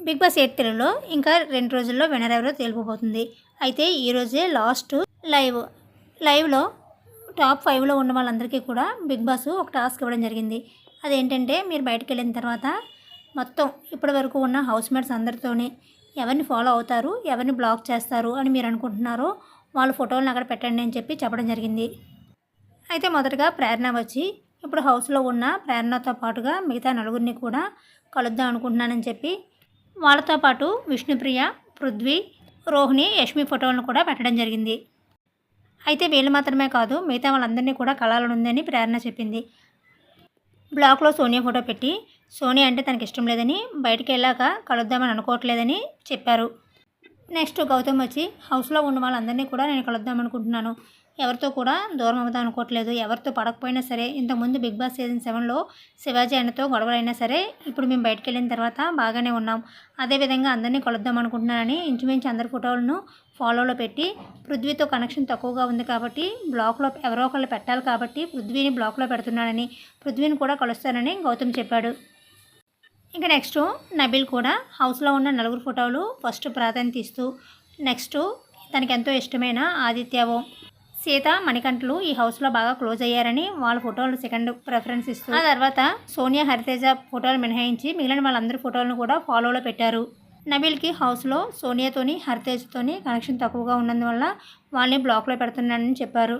Big boss eight తెలుగులో ఇంకా రెండు రోజుల్లో వినర్ ఎవరో అయితే ఈరోజే లాస్ట్ లైవ్. లైవ్లో టాప్ ఫైవ్లో ఉన్న వాళ్ళందరికీ కూడా బిగ్ బాస్ ఒక టాస్క్ ఇవ్వడం జరిగింది. అదేంటంటే మీరు బయటకు వెళ్ళిన తర్వాత మొత్తం ఇప్పటి వరకు ఉన్న హౌస్ మేట్స్ అందరితోనే ఎవరిని ఫాలో అవుతారు ఎవరిని బ్లాక్ చేస్తారు అని మీరు అనుకుంటున్నారో వాళ్ళ ఫోటోలను అక్కడ పెట్టండి అని చెప్పి చెప్పడం జరిగింది. అయితే మొదటగా ప్రేరణ వచ్చి ఇప్పుడు హౌస్లో ఉన్న ప్రేరణతో పాటుగా మిగతా నలుగురిని కూడా కలుద్దాం అనుకుంటున్నానని చెప్పి వాళ్ళతో పాటు విష్ణుప్రియ పృథ్వీ రోహిణి యష్మి ఫోటోలను కూడా పెట్టడం జరిగింది. అయితే వీళ్ళు మాత్రమే కాదు మిగతా వాళ్ళందరినీ కూడా కలాలనుందని ప్రేరణ చెప్పింది. బ్లాక్లో సోనియా ఫోటో పెట్టి సోనియా అంటే తనకి ఇష్టం లేదని బయటికి వెళ్ళాక కలుద్దామని అనుకోవట్లేదని చెప్పారు. నెక్స్ట్ గౌతమ్ వచ్చి హౌస్లో ఉన్న వాళ్ళందరినీ కూడా నేను కలుద్దాం అనుకుంటున్నాను ఎవరితో కూడా దూరం అవుదాం అనుకోవట్లేదు. ఎవరితో పడకపోయినా సరే ఇంతకుముందు బిగ్ బాస్ సీజన్ సెవెన్లో శివాజీ అన్నతో గొడవలైనా సరే ఇప్పుడు మేము బయటకు వెళ్ళిన తర్వాత బాగానే ఉన్నాం. అదేవిధంగా అందరినీ కలుద్దాం అనుకుంటున్నానని ఇంచుమించు అందరి ఫోటోలను ఫాలోలో పెట్టి పృథ్వీతో కనెక్షన్ తక్కువగా ఉంది కాబట్టి బ్లాక్లో ఎవరో ఒకళ్ళు పెట్టాలి కాబట్టి పృథ్వీని బ్లాక్లో పెడుతున్నానని పృథ్వీని కూడా కలుస్తానని గౌతమ్ చెప్పాడు. ఇంకా నెక్స్ట్ నబిల్ కూడా హౌస్లో ఉన్న నలుగురు ఫోటోలు ఫస్ట్ ప్రాధాన్యత ఇస్తూ నెక్స్ట్ తనకి ఎంతో ఇష్టమైన ఆదిత్యవో సీత మణికంఠలు ఈ హౌస్లో బాగా క్లోజ్ అయ్యారని వాళ్ళ ఫోటోలు సెకండ్ ప్రిఫరెన్స్ ఇస్తూ ఆ తర్వాత సోనియా హరితేజ ఫోటోలు మినహాయించి మిగిలిన వాళ్ళందరి ఫోటోలను కూడా ఫాలోలో పెట్టారు. నబీల్కి హౌస్లో సోనియాతోని హరితేజ్తోని కనెక్షన్ తక్కువగా ఉన్నందువల్ల వాళ్ళని బ్లాక్లో పెడుతున్నానని చెప్పారు.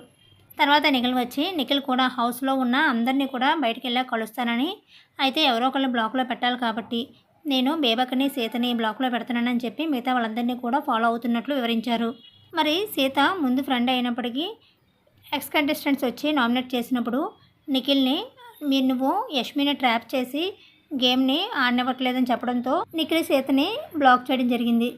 తర్వాత నిఖిల్ వచ్చి నిఖిల్ కూడా హౌస్లో ఉన్న అందరినీ కూడా బయటికి వెళ్ళా కలుస్తానని అయితే ఎవరో ఒకళ్ళు బ్లాక్లో పెట్టాలి కాబట్టి నేను బేబకని సీతని బ్లాక్లో పెడుతున్నానని చెప్పి మిగతా వాళ్ళందరినీ కూడా ఫాలో అవుతున్నట్లు వివరించారు. మరి సీత ముందు ఫ్రెండ్ అయినప్పటికీ ఎక్స్ కంటెస్టెంట్స్ వచ్చి నామినేట్ చేసినప్పుడు నిఖిల్ని మీరు నువ్వు యష్మిని ట్రాప్ చేసి గేమ్ని ఆడనివ్వట్లేదని చెప్పడంతో నిఖిల్ సీతని బ్లాక్ చేయడం జరిగింది.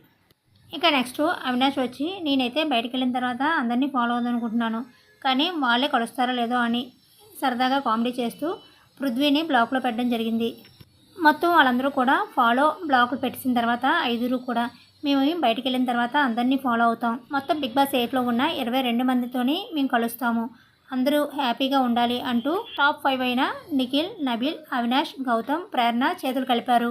ఇక నెక్స్ట్ అవినాష్ వచ్చి నేనైతే బయటకు వెళ్ళిన తర్వాత అందరినీ ఫాలో అవుదనుకుంటున్నాను కానీ వాళ్ళే కలుస్తారో లేదో అని సరదాగా కామెడీ చేస్తూ పృథ్వీని బ్లాక్లో పెట్టడం జరిగింది. మొత్తం వాళ్ళందరూ కూడా ఫాలో బ్లాక్లు పెట్టిన తర్వాత ఐదుగురు కూడా మేము బయటికి వెళ్ళిన తర్వాత అందరినీ ఫాలో అవుతాం. మొత్తం బిగ్ బాస్ ఎయిట్లో ఉన్న ఇరవై రెండు మందితోనే మేము కలుస్తాము. అందరూ హ్యాపీగా ఉండాలి అంటూ టాప్ ఫైవ్ అయిన నిఖిల్ నబిల్ అవినాష్ గౌతమ్ ప్రేరణ చేతులు కలిపారు.